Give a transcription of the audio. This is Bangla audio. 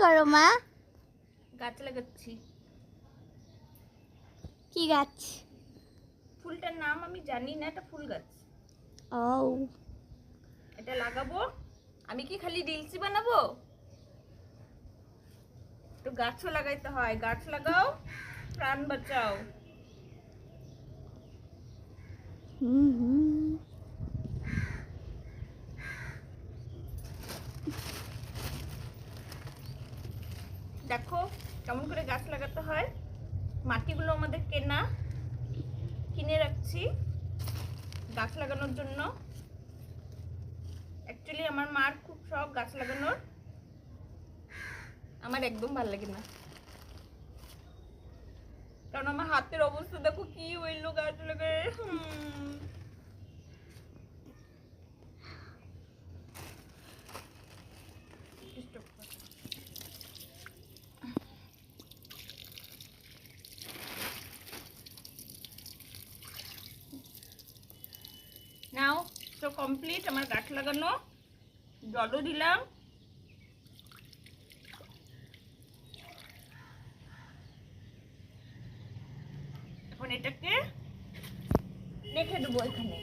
করো মা? গাছ লাগাচ্ছি। কি গাছ? ফুলটার নাম আমি জানি না এটা ফুল গাছ। ও। এটা লাগাবো। আমি কি খালি রিলসই বানাবো? একটু গাছও লাগাইতে হয়। গাছ লাগাও প্রাণ বাঁচাও। হুম হুম। দেখো কেমন করে গাছ লাগাতে হয়। মাটিগুলো আমাদের কেনা, কিনে রাখছি গাছ লাগানোর জন্য। অ্যাকচুয়ালি আমার মার খুব শখ গাছ লাগানোর। আমার একদম ভালো লাগে না। কারণ আমার হাতের অবস্থা দেখো কি হইল গাছ লাগায় হুম। Stop কর। নাও তো কমপ্লিট আমার গাছ লাগানো। জলও দিলাম। এখন এটাকে রেখে দেবো এখানে।